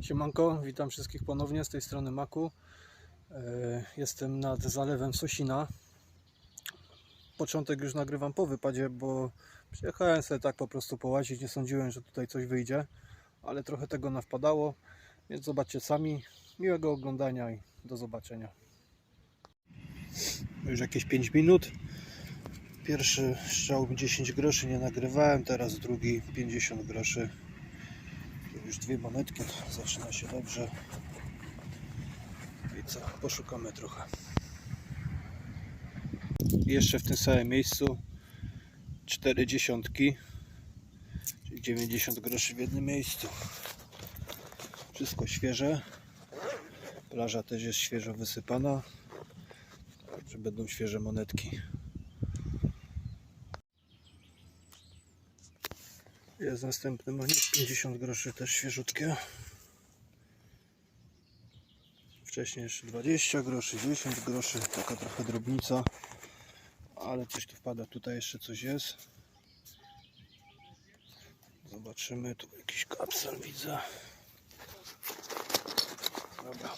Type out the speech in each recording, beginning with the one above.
Siemanko, witam wszystkich ponownie z tej strony Maku. E, Jestem nad zalewem Sosina. Początek już nagrywam po wypadzie, bo przyjechałem sobie tak po prostu połazić. Nie sądziłem, że tutaj coś wyjdzie, ale trochę tego nawpadało, więc zobaczcie sami. Miłego oglądania i do zobaczenia. Już jakieś 5 minut. Pierwszy strzał 10 groszy nie nagrywałem, teraz drugi 50 groszy. Już dwie monetki, zaczyna się dobrze. I co, poszukamy trochę. Jeszcze w tym samym miejscu cztery dziesiątki, czyli 90 groszy w jednym miejscu. Wszystko świeże. Plaża też jest świeżo wysypana. Także będą świeże monetki. Jest następny monet 50 groszy też świeżutkie. Wcześniej jeszcze 20 groszy, 10 groszy, taka trochę drobnica, ale coś tu wpada, tutaj jeszcze coś jest. Zobaczymy, tu jakiś kapsel widzę. Dobra.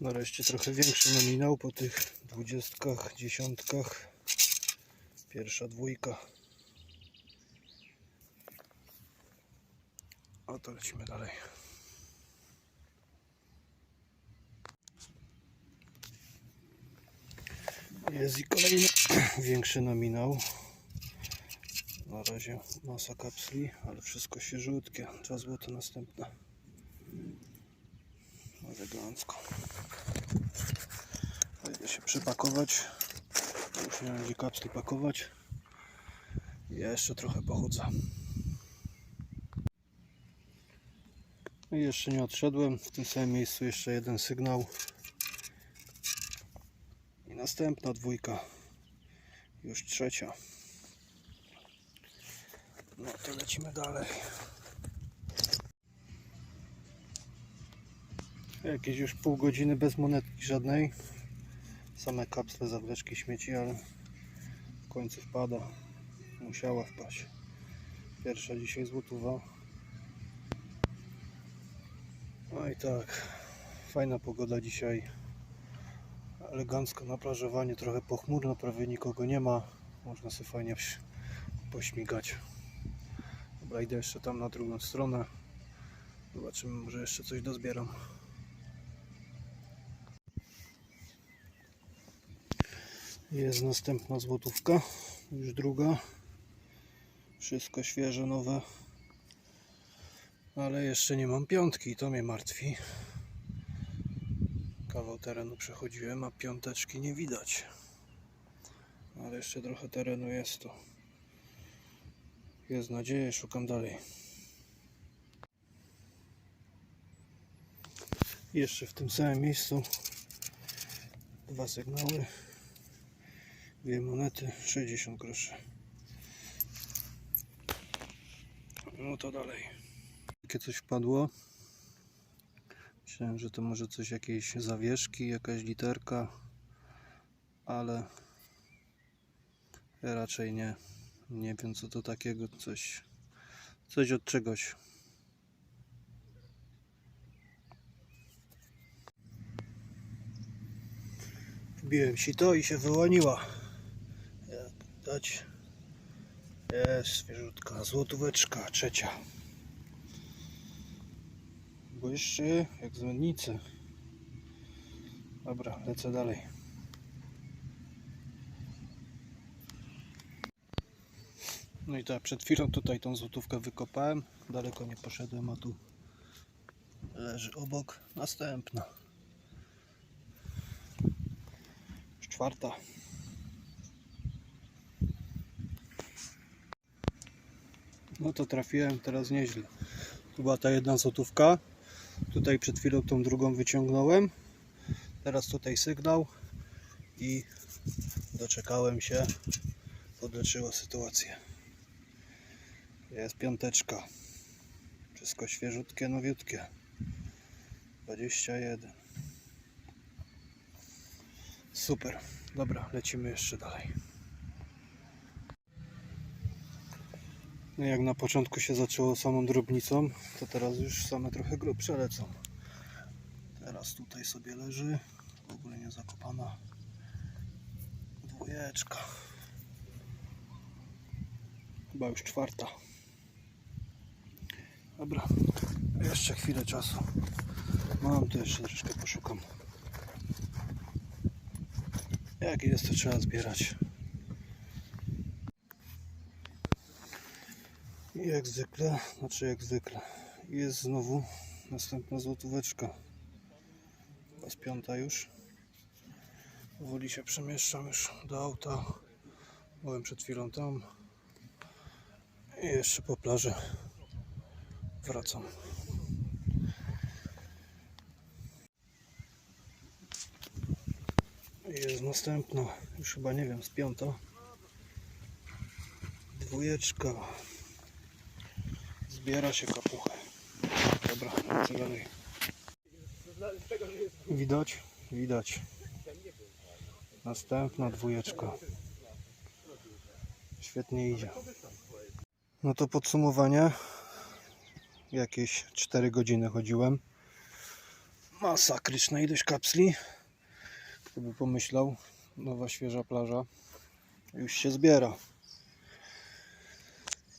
Nareszcie trochę większy nominał po tych dwudziestkach, dziesiątkach. Pierwsza dwójka. O to lecimy dalej. Jest i kolejny większy nominał. Na razie masa kapsli, ale wszystko świeżutkie. 2 zł następne. Elegancko. Idę się przypakować. Mam gdzie kapsli pakować. Jeszcze trochę pochodzę. I jeszcze nie odszedłem. W tym samym miejscu jeszcze jeden sygnał. I następna dwójka. Już trzecia. No to lecimy dalej. Jakieś już pół godziny bez monetki żadnej. Same kapsle, zawleczki śmieci, ale w końcu wpada. Musiała wpaść. Pierwsza dzisiaj złotówa. No i tak, fajna pogoda dzisiaj. Elegancko naplażowanie, trochę pochmurno, prawie nikogo nie ma. Można sobie fajnie pośmigać. Dobra, idę jeszcze tam na drugą stronę. Zobaczymy, może jeszcze coś dozbieram. Jest następna złotówka, już druga. Wszystko świeże, nowe. Ale jeszcze nie mam piątki i to mnie martwi. Kawał terenu przechodziłem, a piąteczki nie widać. Ale jeszcze trochę terenu jest tu. Jest nadzieja, szukam dalej. Jeszcze w tym samym miejscu dwa sygnały. Dwie monety, 60 groszy. No to dalej. Takie coś wpadło. Myślałem, że to może coś jakieś zawieszki, jakaś literka, ale raczej nie. Nie wiem co to takiego, coś, coś od czegoś. Wbiłem sito i się wyłoniła. Jak dać? Jest świeżutka, złotóweczka, trzecia. Błyszczy jak z mennicy. Dobra, lecę dalej. No i tak, przed chwilą tutaj tą złotówkę wykopałem. Daleko nie poszedłem, a tu leży obok następna. Czwarta. No to trafiłem teraz nieźle. Tu była ta jedna złotówka. Tutaj przed chwilą tą drugą wyciągnąłem. Teraz tutaj sygnał i doczekałem się. Podleczyło sytuację. Jest piąteczka. Wszystko świeżutkie, nowiutkie. 21. Super. Dobra, lecimy jeszcze dalej. No jak na początku się zaczęło samą drobnicą, to teraz już same trochę grubsze lecą. Teraz tutaj sobie leży, w ogóle nie zakopana dwójeczka. Chyba już czwarta. Dobra, jeszcze chwilę czasu. Mam tu jeszcze troszkę poszukam. Jak jest, to trzeba zbierać. I jak zwykle, znaczy jak zwykle, jest znowu następna złotóweczka. Z piąta już. Powoli się przemieszczam już do auta. Byłem przed chwilą tam. I jeszcze po plaży wracam. Jest następna, już chyba nie wiem, z piąta. Dwójeczka. Zbiera się kapuchę. Dobra, lecę dalej. Widać? Widać. Następna dwójeczka. Świetnie idzie. No to podsumowanie. Jakieś 4 godziny chodziłem. Masakryczna ilość kapsli. Kto by pomyślał, nowa świeża plaża już się zbiera.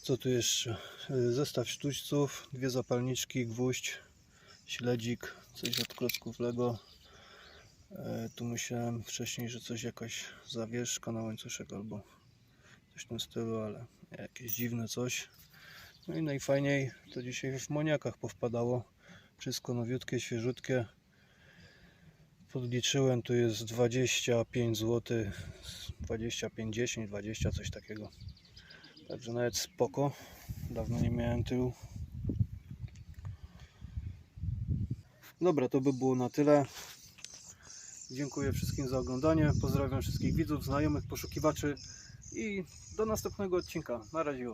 Co tu jeszcze? Y, Zestaw sztućców, dwie zapalniczki, gwóźdź, śledzik, coś od klocków Lego. E, Tu myślałem wcześniej, że coś jakaś zawieszka na łańcuszek albo coś w tym stylu, ale jakieś dziwne coś. No i najfajniej to dzisiaj w moniakach powpadało. Wszystko nowiutkie, świeżutkie. Podliczyłem, tu jest 25 zł, 25, 10, 20, coś takiego. Także nawet spoko. Dawno nie miałem tyłu. Dobra, to by było na tyle. Dziękuję wszystkim za oglądanie. Pozdrawiam wszystkich widzów, znajomych, poszukiwaczy i do następnego odcinka. Na razie.